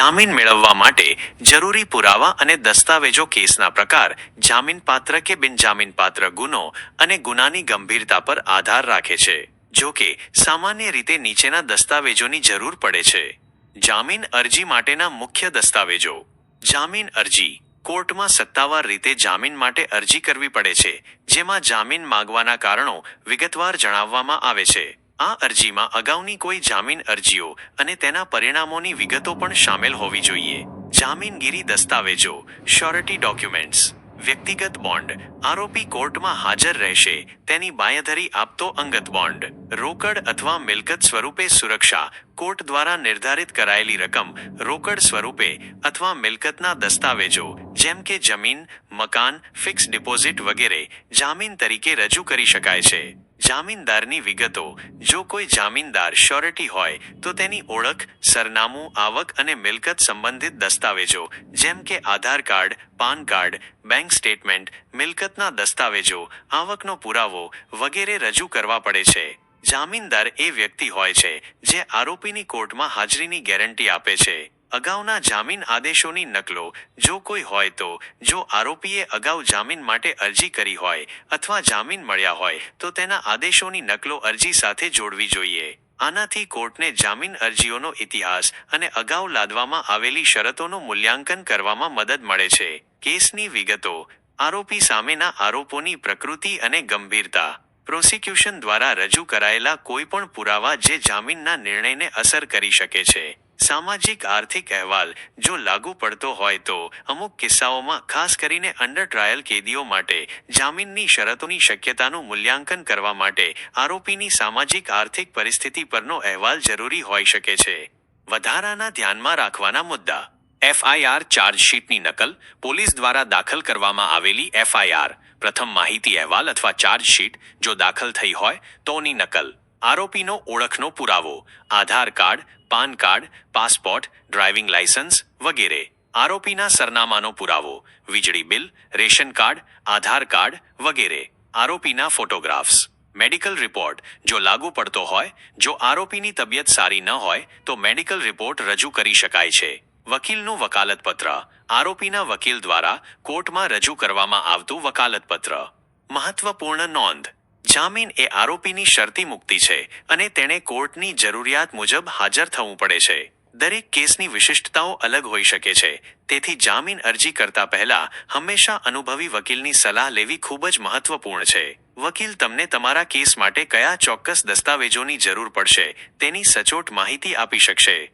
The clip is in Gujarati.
જામીન મેળવવા માટે જરૂરી પુરાવા અને દસ્તાવેજો કેસના પ્રકાર, જામીનપાત્ર કે બિનજામીનપાત્ર ગુનો અને ગુનાની ગંભીરતા પર આધાર રાખે છે, જો કે સામાન્ય રીતે નીચેના દસ્તાવેજોની જરૂર પડે છે. જામીન અરજી માટેના મુખ્ય દસ્તાવેજો. જામીન અરજી કોર્ટમાં સત્તાવાર રીતે જામીન માટે અરજી કરવી પડે છે, જેમાં જામીન માંગવાના કારણો વિગતવાર જણાવવામાં આવે છે. આ અરજીમાં અગાઉની કોઈ જામીન અરજીઓ અને તેના પરિણામોની વિગતો પણ શામેલ હોવી જોઈએ. જામીનગીરી દસ્તાવેજો શ્યોરિટી ડોક્યુમેન્ટ્સ વ્યક્તિગત બોન્ડ, આરોપી કોર્ટમાં હાજર રહેશે, તેની બાંયધરી આપતો અંગત બોન્ડ, રોકડ અથવા મિલકત સ્વરૂપે સુરક્ષા, કોર્ટ દ્વારા નિર્ધારિત કરાયેલી રકમ, રોકડ સ્વરૂપે અથવા મિલકતના દસ્તાવેજો, જેમ કે જમીન, મકાન ફિક્સ ડિપોઝિટ વગેરે, જામીન તરીકે રજૂ કરી શકાય છે. જામીનદારની વિગતો. જો કોઈ જામીનદાર શ્યોરિટી હોય, તો તેની ઓળખ, સરનામું, આવક અને મિલકત સંબંધિત દસ્તાવેજો, જેમ કે Aadhaar card, PAN card, bank statement, મિલકતના દસ્તાવેજો, આવકનો પુરાવો વગેરે રજૂ કરવા પડે છે. જામીનદાર એ વ્યક્તિ હોય છે, જે આરોપીની કોર્ટમાં હાજરીની ગેરંટી આપે છે. અગાઉના જામીન આદેશોની નકલો, જો કોઈ હોય તો, જો આરોપીએ અગાઉ જામીન માટે અરજી કરી હોય અથવા જામીન મળ્યા હોય, તો તેના આદેશોની નકલો અરજી સાથે જોડવી જોઈએ. આનાથી કોર્ટને જામીન અરજીઓનો ઇતિહાસ અને અગાઉ લાદવામાં આવેલી શરતોનું મૂલ્યાંકન કરવામાં મદદ મળે છે. કેસની વિગતો, આરોપી સામેના આરોપોની પ્રકૃતિ અને ગંભીરતા, પ્રોસિક્યુશન દ્વારા રજૂ કરાયેલા કોઈપણ પુરાવા જે જામીનના નિર્ણયને અસર કરી શકે છે. સામાજિક આર્થિક અહેવાલ જો લાગુ પડતો હોય તો અમુક કિસ્સાઓમાં ખાસ કરીને અંડર ટ્રાયલ કેદીઓ માટે જામીનની શરતોની શક્યતાનું મૂલ્યાંકન કરવા માટે આરોપીની સામાજિક આર્થિક પરિસ્થિતિ પરનો અહેવાલ જરૂરી હોઈ શકે છે. વધારાના ધ્યાનમાં રાખવાના મુદ્દા. એફઆઈઆર ચાર્જશીટની નકલ પોલીસ દ્વારા દાખલ કરવામાં આવેલી એફઆઈઆર પ્રથમ માહિતી અહેવાલ અથવા ચાર્જશીટ જો દાખલ થઈ હોય તોની નકલ. આરોપીનો ઓળખનો પુરાવો, Aadhaar card, PAN card, passport, driving licence વગેરે. આરોપીના સરનામાનો પુરાવો, વીજળી bill, ration card, Aadhaar card વગેરે. આરોપીના ફોટોગ્રાફ્સ. મેડિકલ રિપોર્ટ, જો લાગુ પડતો હોય, જો આરોપીની તબિયત સારી ન હોય, તો મેડિકલ રિપોર્ટ રજૂ કરી શકાય છે. વકીલનું વકાલતપત્ર. આરોપીના વકીલ દ્વારા કોર્ટમાં રજૂ કરવામાં આવતું વકાલતપત્ર. મહત્વપૂર્ણ નોંધ. જામીન એ આરોપીની શરતી મુક્તિ છે અને તેણે કોર્ટની જરૂરિયાત મુજબ હાજર થવું પડે છે. દરેક કેસની વિશિષ્ટતાઓ અલગ હોઈ શકે છે. તેથી જામીન અરજી કરતા પહેલા હંમેશા અનુભવી વકીલની સલાહ લેવી ખૂબ જ મહત્વપૂર્ણ છે. વકીલ તમને તમારા કેસ માટે કયા ચોક્કસ દસ્તાવેજોની જરૂર પડશે તેની સચોટ માહિતી આપી શકશે.